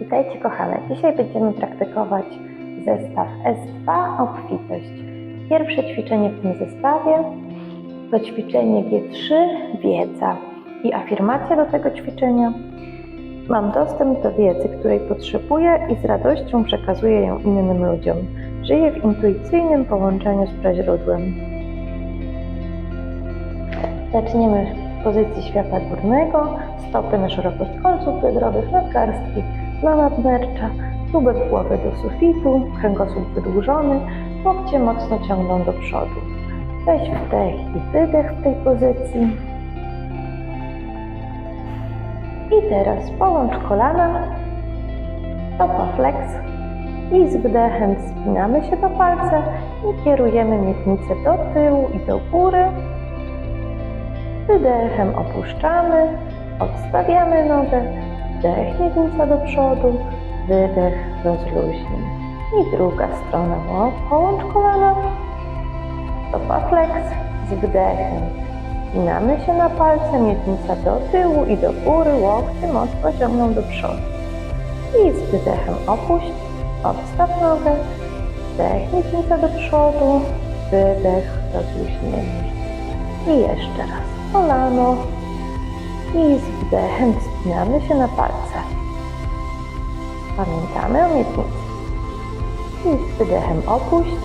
Witajcie kochane. Dzisiaj będziemy praktykować zestaw S2 obfitość. Pierwsze ćwiczenie w tym zestawie to ćwiczenie G3 wiedza i afirmacja do tego ćwiczenia. Mam dostęp do wiedzy, której potrzebuję i z radością przekazuję ją innym ludziom. Żyję w intuicyjnym połączeniu z praźródłem. Zaczniemy w pozycji świata górnego, stopy na szerokość kolców biodrowych, nadgarstki na nadnercza, tubek głowy do sufitu, kręgosłup wydłużony, łokcie mocno ciągną do przodu. Weź wdech i wydech w tej pozycji. I teraz połącz kolana, stopa flex i z wdechem spinamy się do palca i kierujemy miednicę do tyłu i do góry. Wydechem opuszczamy, odstawiamy nogę, wdech miednica do przodu, wydech rozluźnij. I druga strona, no, połącz kolana, stopa flex z wdechem. Spinamy się na palce, miednica do tyłu i do góry, łokcie mocno ciągną do przodu. I z wydechem opuść, odstaw nogę, wdech miednica do przodu, wydech rozluźnienie. I jeszcze raz kolano i z wdechem wspinamy się na palce. Pamiętamy o miednicy. I z wydechem opuść,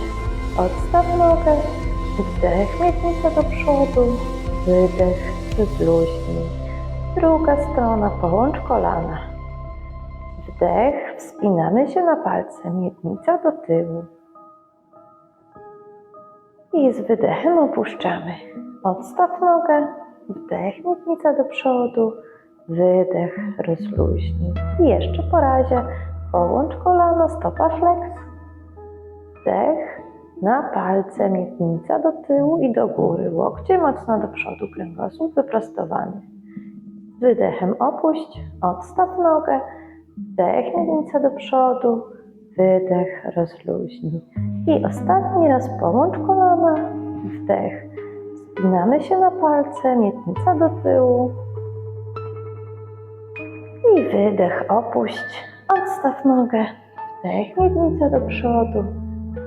odstaw nogę, wdech miednica do przodu, wydech rozluźnij. Druga strona, połącz kolana. Wdech, wspinamy się na palce, miednica do tyłu. I z wydechem opuszczamy. Odstaw nogę, wdech, miednica do przodu, wydech, rozluźnij. I jeszcze po razie połącz kolano, stopa flex, wdech, na palce, miednica do tyłu i do góry, łokcie mocno do przodu, kręgosłup wyprostowany. Wydechem opuść, odstaw nogę, wdech, miednica do przodu, wydech, rozluźnij. I ostatni raz połącz kolana, wdech, spinamy się na palce, miednica do tyłu. I wydech, opuść, odstaw nogę, wdech, miednica do przodu,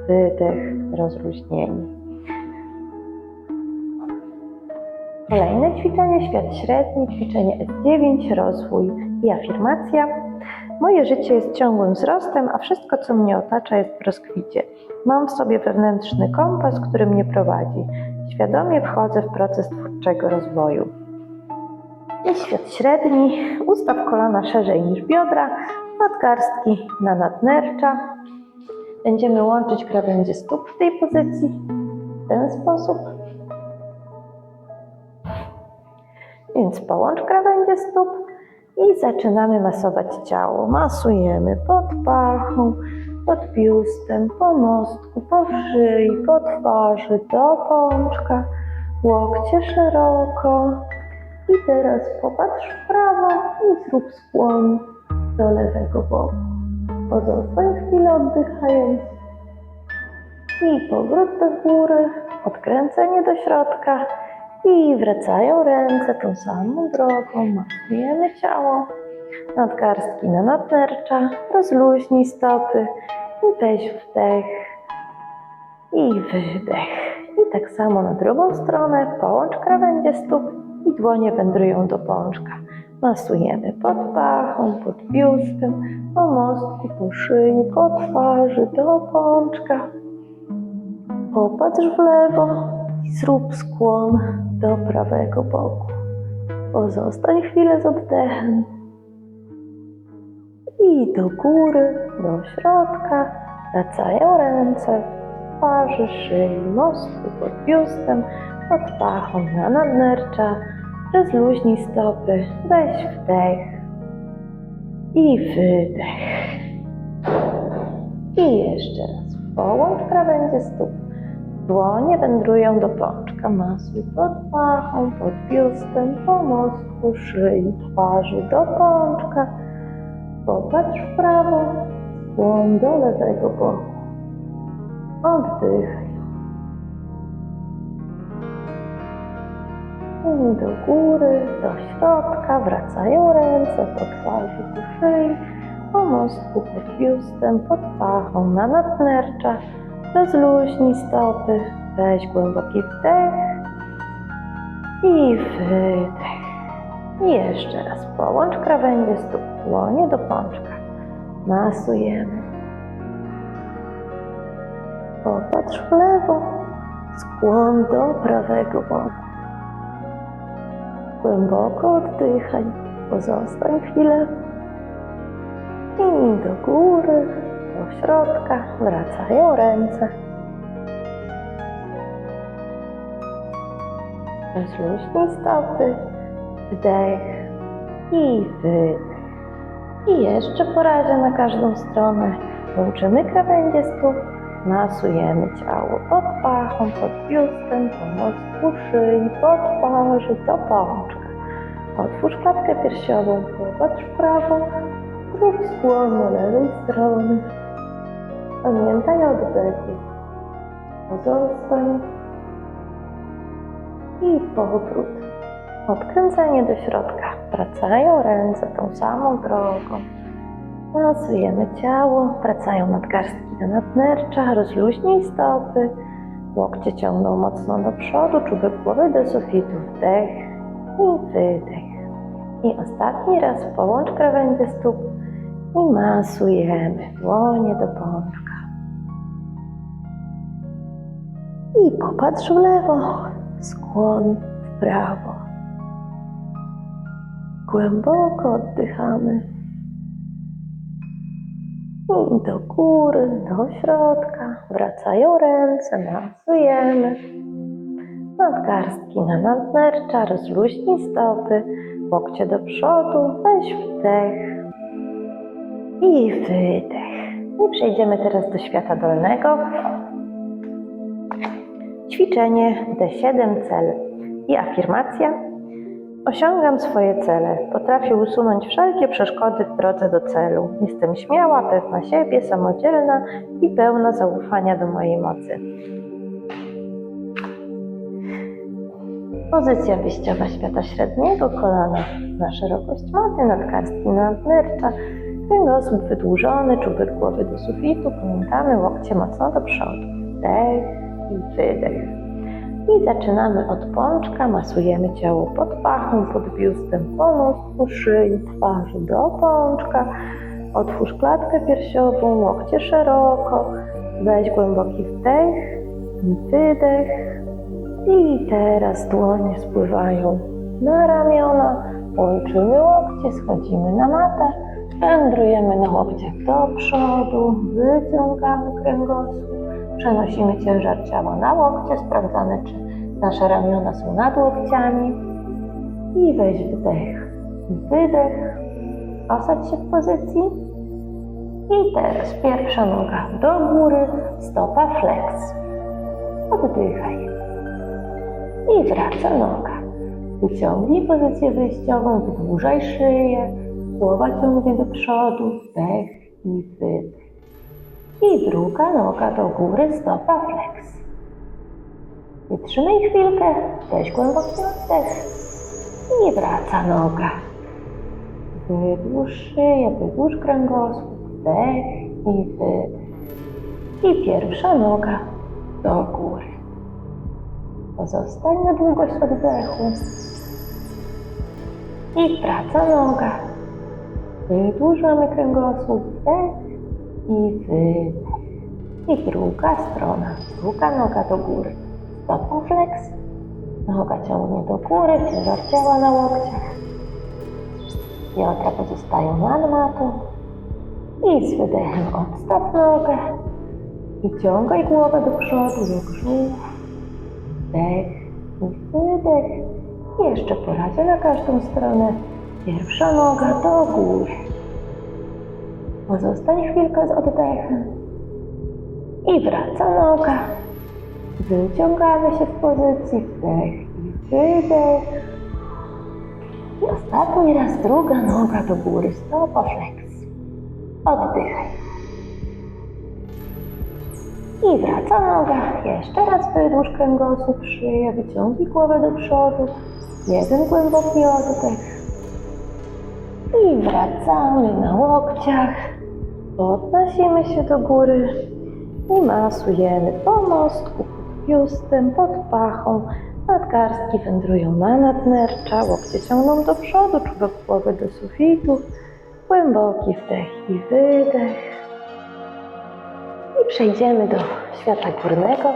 wydech, rozluźnienie. Kolejne ćwiczenie, świat średni, ćwiczenie S9, rozwój i afirmacja. Moje życie jest ciągłym wzrostem, a wszystko, co mnie otacza, jest w rozkwicie. Mam w sobie wewnętrzny kompas, który mnie prowadzi. Świadomie wchodzę w proces twórczego rozwoju. I świat średni. Ustaw kolana szerzej niż biodra, nadgarstki na nadnercza. Będziemy łączyć krawędzie stóp w tej pozycji w ten sposób. Więc połącz krawędzie stóp i zaczynamy masować ciało. Masujemy pod pachą, pod biustem, po mostku, po szyi, po twarzy, do pączka, łokcie szeroko. I teraz popatrz w prawo i zrób skłon do lewego boku. Pozostań chwilę oddychając. I powrót do góry, odkręcenie do środka i wracają ręce tą samą drogą, masujemy ciało, nadgarstki na nadnercza, rozluźnij stopy i weź wdech i wydech. I tak samo na drugą stronę, połącz krawędzie stóp i dłonie wędrują do pączka. Masujemy pod pachą, pod biustem, po mostku, po szyi, po twarzy, do pączka. Popatrz w lewo i zrób skłon do prawego boku. Pozostań chwilę z oddechem. I do góry, do środka. Wracają ręce, twarzy, szyi, mostku, pod biustem, pod pachą na nadnercza. Rozluźnij stopy, weź wdech i wydech. I jeszcze raz połącz krawędzie stóp. Dłonie wędrują do pączka, masuj pod pachą, pod biustem, po mostku, szyi, twarzy do pączka. Popatrz w prawo, skłon do lewego boku. Oddychaj. I do góry, do środka, wracają ręce po twarzy, po szyi, po mostku, pod biustem, pod pachą, na nadnerczach. Rozluźnij stopy, weź głęboki wdech i wydech. I jeszcze raz połącz krawędzie stóp, dłonie do pączka. Masujemy. Popatrz w lewo, skłon do prawego boku. Głęboko oddychaj, pozostań chwilę. I do góry, do środka wracają ręce. Rozluźnij stopy, wdech i wydech. I jeszcze po razie na każdą stronę łączymy krawędzie stóp, masujemy ciało pod pachą, pod biustem, po mostku szyi, pod twarzy, do pączka. Otwórz klatkę piersiową, popatrz w prawo, zrób skłon do lewej strony. Pamiętaj o oddechu. Pozostań i powrót. Odkręcenie do środka. Wracają ręce tą samą drogą. Masujemy ciało, wracają nadgarstki do nadnercza, rozluźnij stopy, łokcie ciągną mocno do przodu, czubek głowy do sufitu, wdech i wydech. I ostatni raz połącz krawędzie stóp i masujemy dłonie do pączka. I popatrz w lewo, skłon w prawo. Głęboko oddychamy. I do góry, do środka. Wracają ręce, masujemy. Nadgarstki na nadnercza, rozluźnij stopy, łokcie do przodu, weź wdech i wydech. I przejdziemy teraz do świata dolnego. Ćwiczenie D7 cel i afirmacja. Osiągam swoje cele. Potrafię usunąć wszelkie przeszkody w drodze do celu. Jestem śmiała, pewna siebie, samodzielna i pełna zaufania do mojej mocy. Pozycja wyjściowa świata średniego, kolana na szerokość maty, nadgarstki na nadnercza, kręgosłup wydłużony, czubek głowy do sufitu, pamiętamy łokcie mocno do przodu. Wdech i wydech. I zaczynamy od pączka, masujemy ciało pod pachą, pod biustem, po szyi, twarzy do pączka. Otwórz klatkę piersiową, łokcie szeroko, weź głęboki wdech i wydech. I teraz dłonie spływają na ramiona, łączymy łokcie, schodzimy na matę, wędrujemy na łokciach do przodu, wyciągamy kręgosłup, przenosimy ciężar ciała na łokcie, sprawdzamy czy nasze ramiona są nad łokciami. I weź wdech. Wydech, osadź się w pozycji. I teraz pierwsza noga do góry, stopa flex, oddychaj. I wraca noga. Wyciągnij pozycję wyjściową, wydłużaj szyję, głowa ciągnie do przodu, wdech i wydech. I druga noga do góry, stopa flex. Wytrzymaj chwilkę, weź głęboki oddech i wraca noga. Wydłuż szyję, wydłuż kręgosłup, wdech i wydech. I pierwsza noga do góry. Pozostań na długość oddechu. I wraca noga. Wydłużamy kręgosłup, wdech i wydech. I druga strona, druga noga do góry. Stopą flex. Noga ciągnie do góry, ciężar ciała na łokciach. Biodra pozostają nad matą. I z wydechem odstaw nogę. I ciągaj głowę do przodu, do brzuch. Wdech i wydech. Jeszcze po na każdą stronę. Pierwsza noga do góry. Pozostań chwilkę z oddechem. I wraca noga. Wyciągamy się w pozycji wdech i wydech. I ostatni raz druga noga do góry, stopa flex. Oddychaj. I wraca noga. Jeszcze raz wydłuż kręgosłup, szyję, wyciągnij głowę do przodu. Jeden głęboki oddech. I wracamy na łokciach Podnosimy się do góry i masujemy po mostku, biustem, pod pachą. Nadgarstki wędrują na nadnercza, łokcie ciągną do przodu, czubek głowy do sufitu. Głęboki wdech i wydech. I przejdziemy do świata górnego.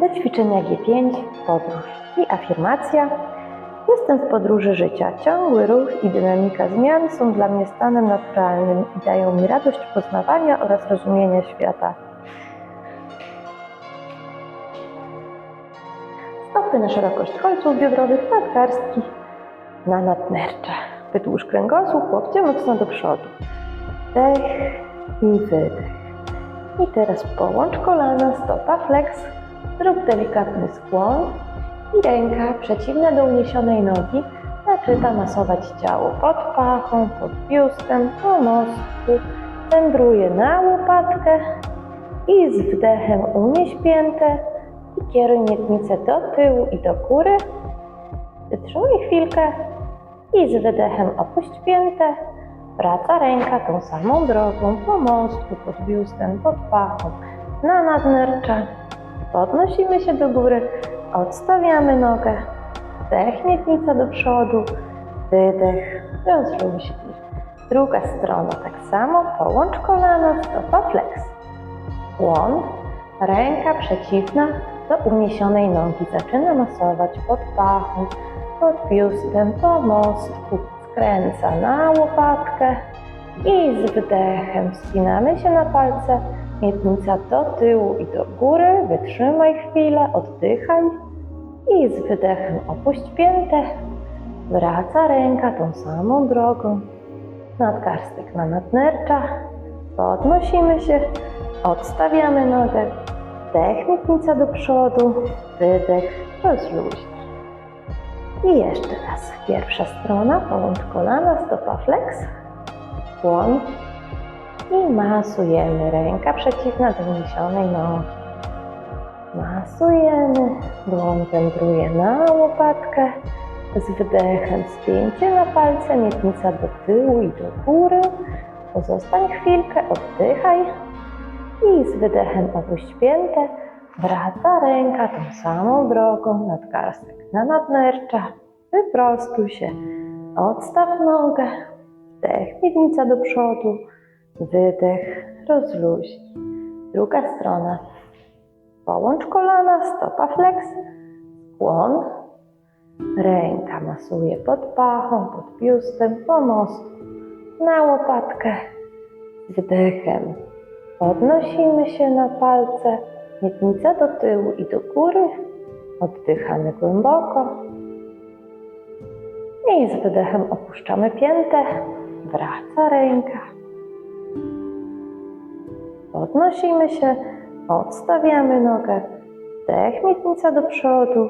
Do ćwiczenia G5, podróż i afirmacja. Jestem w podróży życia. Ciągły ruch i dynamika zmian są dla mnie stanem naturalnym i dają mi radość poznawania oraz rozumienia świata. Stopy na szerokość kolców biodrowych, nadgarstki na nadnercza. Wydłuż kręgosłup, łokcie mocno do przodu. Wdech i wydech. I teraz połącz kolana, stopa flex, zrób delikatny skłon i ręka przeciwna do uniesionej nogi zaczyna masować ciało pod pachą, pod biustem, po mostku. Wędruje na łopatkę i z wdechem unieś piętę i kieruj miednicę do tyłu i do góry. Wytrzymaj chwilkę i z wydechem opuść piętę. Wraca ręka tą samą drogą po mostku, pod biustem, pod pachą, na nadnercza. Podnosimy się do góry, odstawiamy nogę, wdech, miednica do przodu, wydech, rozluźnij. Druga strona tak samo, połącz kolana, stopa flex. Łon, ręka przeciwna do uniesionej nogi. Zaczyna masować pod pachą, pod biustem, po mostku. Skręca na łopatkę i z wdechem wspinamy się na palce. Miednica do tyłu i do góry. Wytrzymaj chwilę, oddychaj i z wydechem opuść piętę. Wraca ręka tą samą drogą. Nadgarstek na nadnercza. Podnosimy się, odstawiamy nogę. Wdech, miednica do przodu, wydech, rozluźnij. I jeszcze raz. Pierwsza strona, połącz kolana, stopa flex, skłon i masujemy. Ręka przeciwna do uniesionej nogi. Masujemy, dłoń wędruje na łopatkę, z wydechem spięcie na palce, miednica do tyłu i do góry. Pozostań chwilkę, oddychaj i z wydechem opuść piętę. Wraca ręka tą samą drogą, nadgarstek na nadnercza. Wyprostuj się, odstaw nogę, wdech, miednica do przodu, wydech, rozluźnij. Druga strona. Połącz kolana, stopa flex, skłon. Ręka masuje pod pachą, pod biustem, po mostku, na łopatkę. Wdechem podnosimy się na palce, miednica do tyłu i do góry. Oddychamy głęboko. I z wydechem opuszczamy piętę. Wraca ręka. Podnosimy się, odstawiamy nogę. Wdech, miednica do przodu.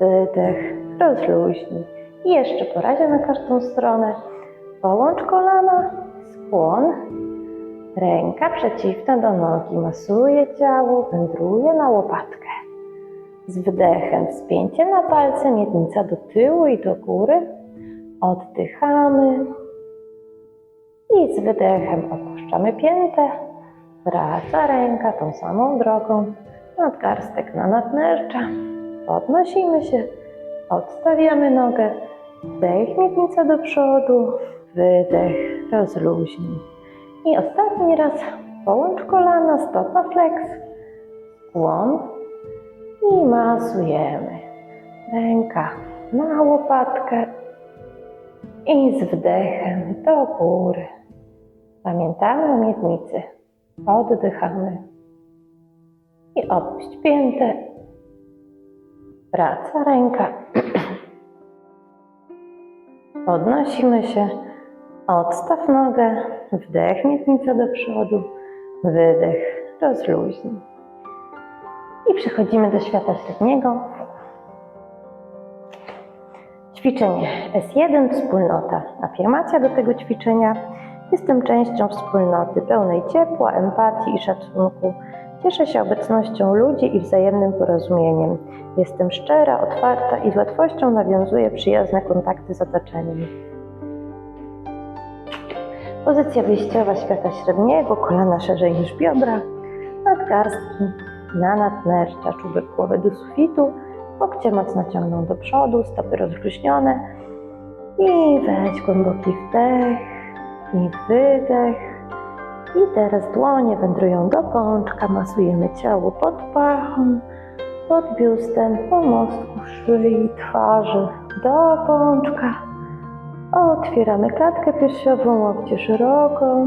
Wydech, rozluźnij. I jeszcze po razie na każdą stronę. Połącz kolana, skłon. Ręka przeciwna do nogi masuje ciało, wędruje na łopatkę. Z wdechem spięcie na palce, miednica do tyłu i do góry. Oddychamy. I z wydechem opuszczamy piętę. Wraca ręka tą samą drogą. Nadgarstek na nadnercza. Podnosimy się. Odstawiamy nogę. Wdech, miednica do przodu. Wydech, rozluźnij. I ostatni raz połącz kolana, stopa flex. Skłon. I masujemy. Ręka na łopatkę i z wdechem do góry. Pamiętamy o miednicy. Oddychamy. I opuść piętę. Wraca ręka. Podnosimy się. Odstaw nogę. Wdech, miednica do przodu. Wydech, rozluźnij. I przechodzimy do świata średniego. Ćwiczenie S1 wspólnota. Afirmacja do tego ćwiczenia. Jestem częścią wspólnoty pełnej ciepła, empatii i szacunku. Cieszę się obecnością ludzi i wzajemnym porozumieniem. Jestem szczera, otwarta i z łatwością nawiązuję przyjazne kontakty z otoczeniem. Pozycja wyjściowa świata średniego, kolana szerzej niż biodra, nadgarstki na nadnercza, czubek głowy do sufitu, łokcie mocno ciągną do przodu, stopy rozluźnione i weź głęboki wdech wydech. I teraz dłonie wędrują do pączka, masujemy ciało pod pachą, pod biustem, po mostku szyi, twarzy, do pączka. Otwieramy klatkę piersiową, łokcie szeroko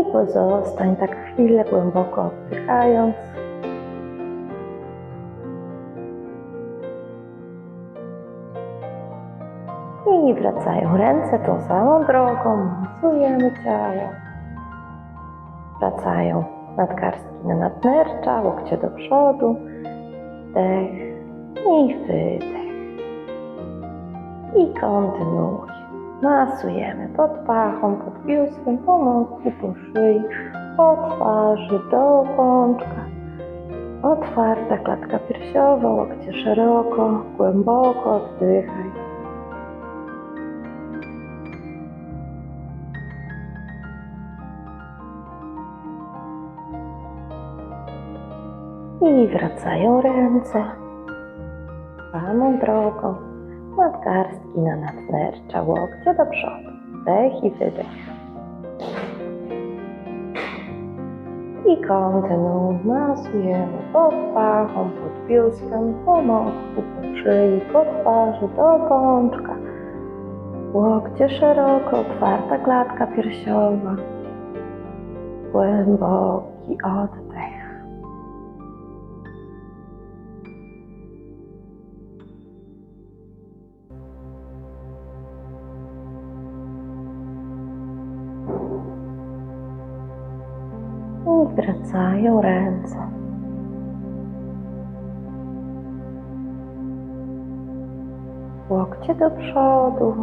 i pozostań tak chwilę głęboko oddychając. I wracają ręce tą samą drogą, masujemy ciało. Wracają nadgarstki na nadnercza, łokcie do przodu, wdech i wydech. I kontynuuj. Masujemy pod pachą, pod biustem, po mostku, po szyi, po twarzy, do pączka. Otwarta klatka piersiowa, łokcie szeroko, głęboko oddychaj. I wracają ręce samą drogą, nadgarstki na nadnercza, łokcie do przodu, wdech i wydech. I kontynuuj, masujemy pod pachą, pod biustem, po mostku, po szyi, po twarzy, do pączka. Łokcie szeroko, otwarta klatka piersiowa, głęboki oddech. I wracają ręce. Łokcie do przodu.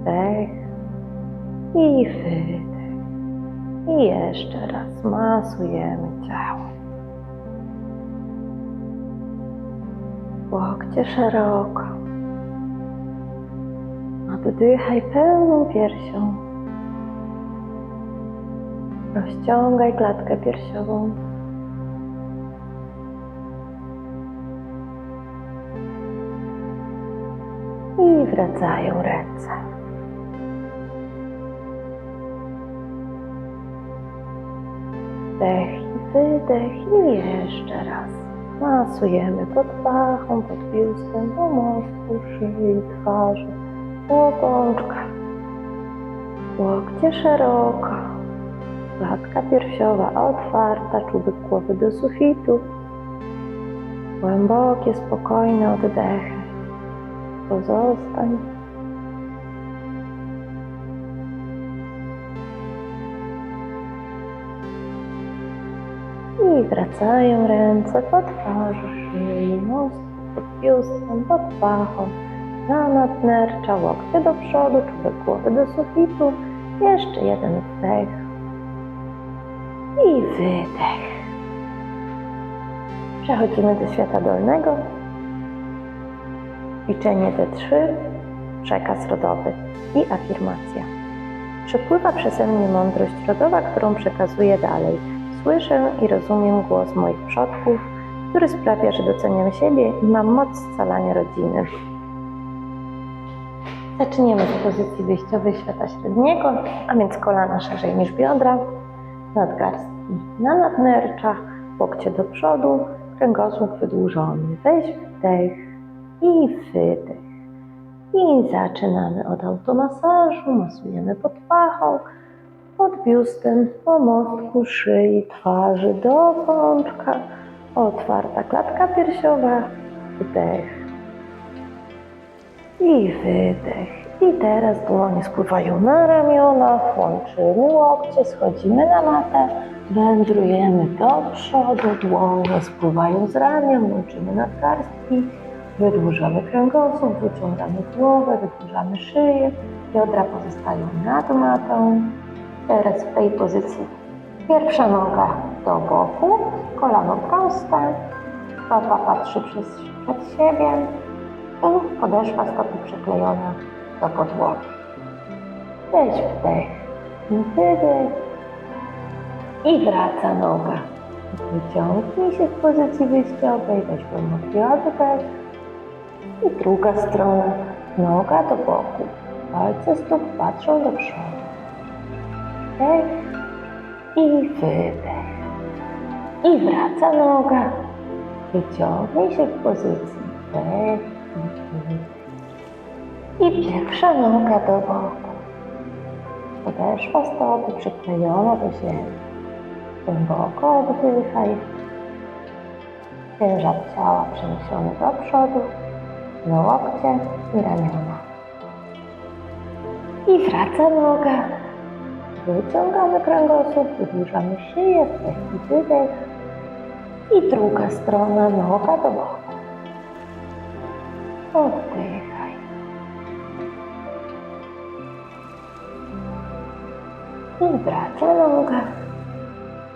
Wdech i wydech. I jeszcze raz masujemy ciało. Łokcie szeroko. Oddychaj pełną piersią. Rozciągaj klatkę piersiową. I wracają ręce. Wdech i wydech i jeszcze raz. Masujemy pod pachą, pod biustem, po mostku, szyi, twarzy, pączka. Łokcie szeroko. Klatka piersiowa otwarta, czubek głowy do sufitu. Głębokie, spokojne oddechy. Pozostań. I wracają ręce pod twarzą, szyi, most, pod biustem, pod pachą. Na nadnercza, łokcie do przodu, czubek głowy do sufitu. Jeszcze jeden wdech i wydech. Przechodzimy do świata dolnego. Ćwiczenie D3, przekaz rodowy i afirmacja. Przepływa przeze mnie mądrość rodowa, którą przekazuję dalej. Słyszę i rozumiem głos moich przodków, który sprawia, że doceniam siebie i mam moc scalania rodziny. Zaczniemy z pozycji wyjściowej świata średniego, a więc kolana szerzej niż biodra, nadgarstki na nadnerczach, łokcie do przodu, kręgosłup wydłużony. Weź wdech i wydech. I zaczynamy od automasażu, masujemy pod pachą, pod biustem, po mostku szyi, twarzy, do pączka. Otwarta klatka piersiowa, wdech i wydech. I teraz dłonie spływają na ramiona, łączymy łokcie, schodzimy na matę, wędrujemy do przodu, dłonie spływają z ramion, łączymy nadgarstki, wydłużamy kręgosłup, wyciągamy głowę, wydłużamy szyję, biodra pozostają nad matą. Teraz w tej pozycji pierwsza noga do boku, kolano proste, stopa patrzy przez, przed siebie i podeszwa stopy przyklejona do podłogi. Weź wdech wydech. I wraca noga. Wyciągnij się w pozycji wyjściowej, weź głęboki oddech. I druga strona, noga do boku. Palce stóp patrzą do przodu. Wdech i wydech. I wraca noga. Wyciągnij się w pozycji wdech i wydech. I pierwsza noga do boku. Podeszła stopy przyklejona do ziemi. Głęboko oddychaj. Ciężar ciała przeniesiony do przodu, na łokcie i ramiona. I wraca noga. Wyciągamy kręgosłup, wydłużamy szyję, wdech i wydech. I druga strona, noga do boku. Oddychaj. Wraca noga.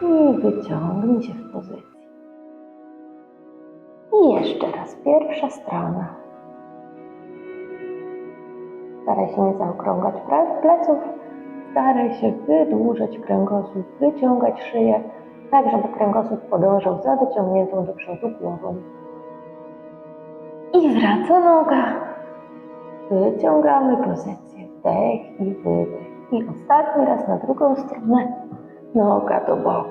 I wyciągnij się w pozycji. I jeszcze raz pierwsza strona. Staraj się nie zaokrągać pleców. Staraj się wydłużać kręgosłup, wyciągać szyję, tak żeby kręgosłup podążał za wyciągniętą do przodu głową. I wraca noga. Wyciągamy pozycję. Wdech i wydech. I ostatni raz na drugą stronę. Noga do boku.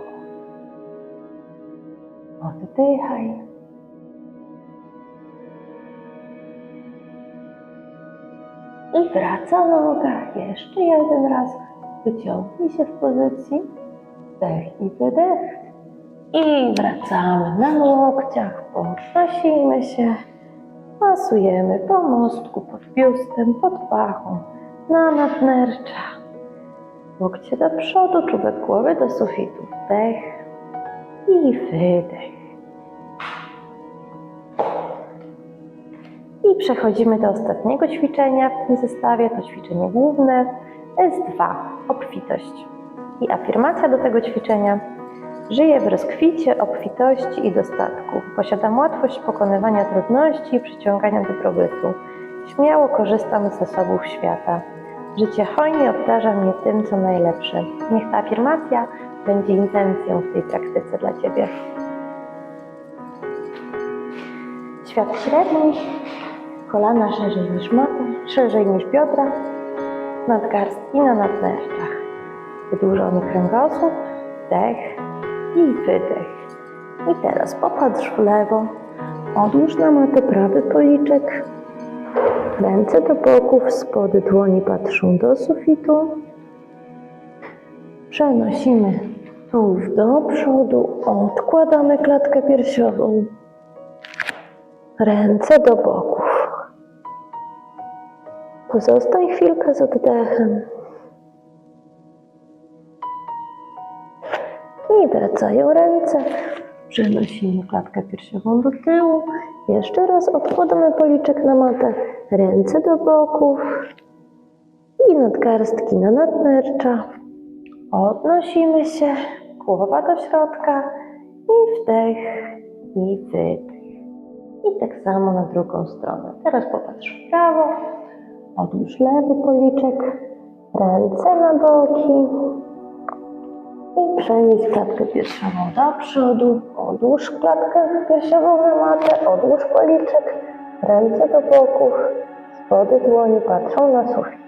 Oddychaj. I wraca noga. Jeszcze jeden raz. Wyciągnij się w pozycji. Wdech i wydech. I wracamy na łokciach. Podnosimy się. Masujemy po mostku, pod biustem, pod pachą, na nadnercza. Łokcie do przodu, czubek głowy do sufitu. Wdech i wydech. I przechodzimy do ostatniego ćwiczenia w tym zestawie. To ćwiczenie główne S2, obfitość. I afirmacja do tego ćwiczenia. Żyję w rozkwicie, obfitości i dostatku. Posiadam łatwość pokonywania trudności i przyciągania dobrobytu. Śmiało korzystam z zasobów świata. Życie hojnie obdarza mnie tym, co najlepsze. Niech ta afirmacja będzie intencją w tej praktyce dla Ciebie. Świat średni, kolana szerzej niż maty, szerzej niż biodra, nadgarstki na nadnerczach. Wydłużony kręgosłup, wdech i wydech. I teraz popatrz w lewo. Odłóż na matę prawy policzek. Ręce do boków, spody dłoni patrzą do sufitu. Przenosimy tułów do przodu, odkładamy klatkę piersiową. Ręce do boków. Pozostań chwilkę z oddechem. I wracają ręce. Przenosimy klatkę piersiową do tyłu. Jeszcze raz odkładamy policzek na matę. Ręce do boków. I nadgarstki na nadnercza. Odnosimy się. Głowa do środka. I wdech. I wydech. I tak samo na drugą stronę. Teraz popatrz w prawo. Odłóż lewy policzek. Ręce na boki. I przenieś klatkę piersiową do przodu. Odłóż klatkę piersiową na matę. Odłóż policzek. Ręce do boków. Spody dłoni patrzą na sufit.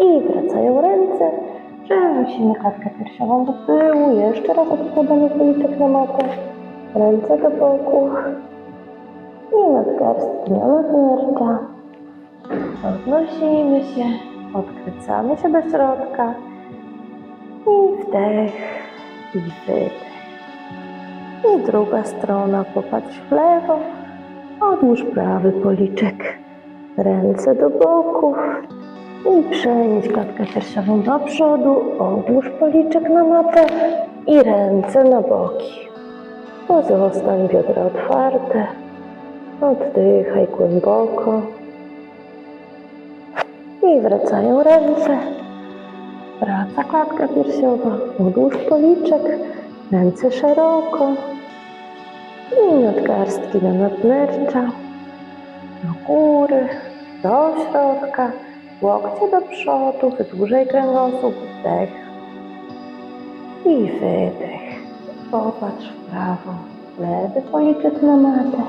I wracają ręce. Przenosimy klatkę piersiową do tyłu. Jeszcze raz odkładamy policzek na matę. Ręce do boków. I nadgarstki na nadnercza. Podnosimy się, odkręcamy się do środka i wdech i wydech. I druga strona, popatrz w lewo, odłóż prawy policzek, ręce do boków i przenieś klatkę piersiową do przodu, odłóż policzek na matę i ręce na boki. Pozostań biodra otwarte, oddychaj głęboko. I wracają ręce. Wraca klatka piersiowa. Odłóż policzek. Ręce szeroko. I nadgarstki na nadnercza. góry, do środka, łokcie do przodu, wydłużaj kręgosłup, wdech i wydech. Popatrz w prawo, lewy policzek na matę,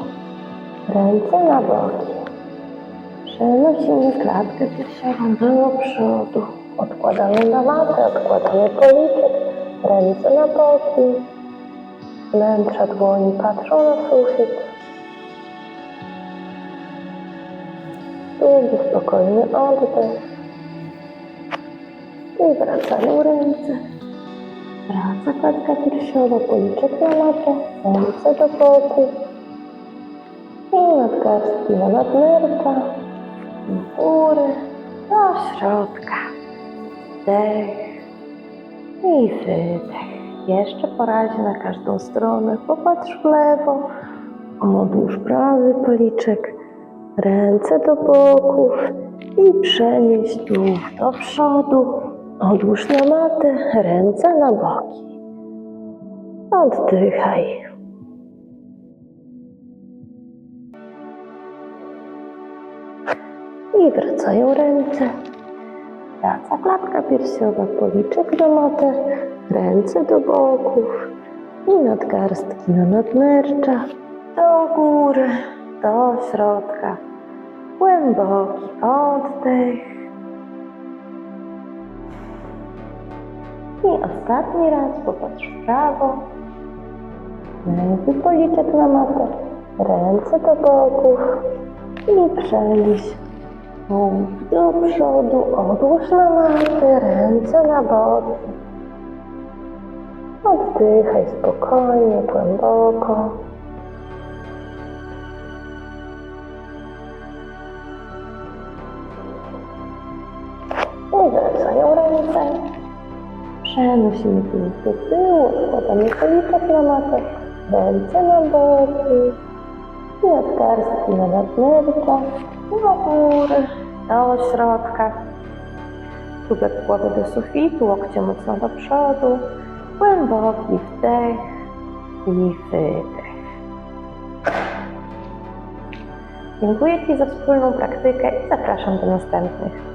ręce na boki. Przenosimy klatkę piersiową do przodu, odkładamy na matę, odkładamy policzek, ręce na boki, wnętrza dłoni patrzą na sufit. Długi, spokojny oddech. I wracają ręce. Wraca klatka piersiowa, policzek na matę, ręce do boku. I nadgarstki na nadnercza. W góry, do środka. Wdech i wydech. Jeszcze po razie na każdą stronę. Popatrz w lewo. Odłóż prawy policzek. Ręce do boków i przenieś tułów do przodu. Odłóż na matę, ręce na boki. Oddychaj. I wracają ręce. Wraca klatka piersiowa, policzek do maty, ręce do boków i nadgarstki na nadnercza. Do góry, do środka. Głęboki oddech. I ostatni raz popatrz w prawo. Lewy policzek na matę, ręce do boków i przenieś Mów do przodu, odłóż na matę, ręce na boki. Oddychaj spokojnie, głęboko. Wracają ręce. Przenosimy pięć do tyłu, odkładamy policzek na matę, ręce na boki nadgarstki na nadnercza, do góry, do środka. Tubek głowy do sufitu, łokcie mocno do przodu, głęboki wdech i wydech. Dziękuję Ci za wspólną praktykę i zapraszam do następnych.